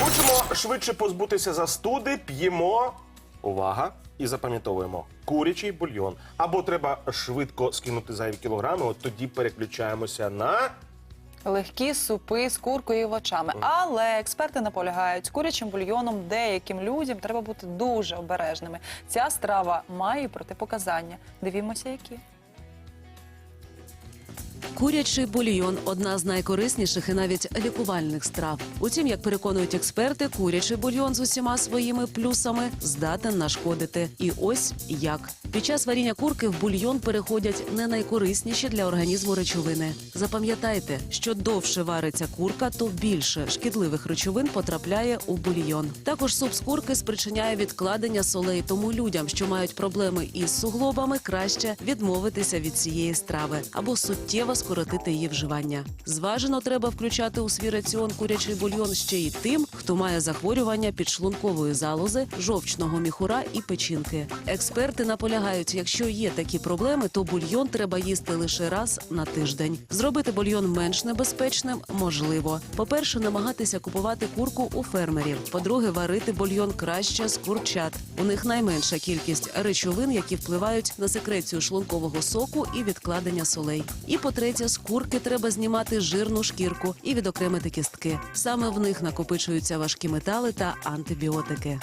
Хочемо швидше позбутися застуди, п'ємо. Увага! І запам'ятовуємо курячий бульйон. Або треба швидко скинути зайві кілограми, от тоді переключаємося на Легкі супи з куркою і овочами. Але експерти наполягають, з курячим бульйоном деяким людям треба бути дуже обережними. Ця страва має протипоказання. Дивімося, які. Курячий бульйон одна з найкорисніших і навіть лікувальних страв. Утім, як переконують експерти, курячий бульйон з усіма своїми плюсами здатен нашкодити. І ось як під час варіння курки в бульйон переходять не найкорисніші для організму речовини. Запам'ятайте, що довше вариться курка, то більше шкідливих речовин потрапляє у бульйон. Також суп з курки спричиняє відкладення солей, тому людям, що мають проблеми із суглобами, краще відмовитися від цієї страви або суттєво скоротити її вживання. Зважено треба включати у свій раціон курячий бульйон ще й тим, хто має захворювання підшлункової залози, жовчного міхура і печінки. Експерти наполягають, якщо є такі проблеми, то бульйон треба їсти лише раз на тиждень. Зробити бульйон менш небезпечним можливо. По-перше, намагатися купувати курку у фермерів. По-друге, варити бульйон краще з курчат. У них найменша кількість речовин, які впливають на секрецію шлункового соку і відкладення солей. І по-третє, з курки треба знімати жирну шкірку і відокремити кістки. Саме в них накопичуються важкі метали та антибіотики.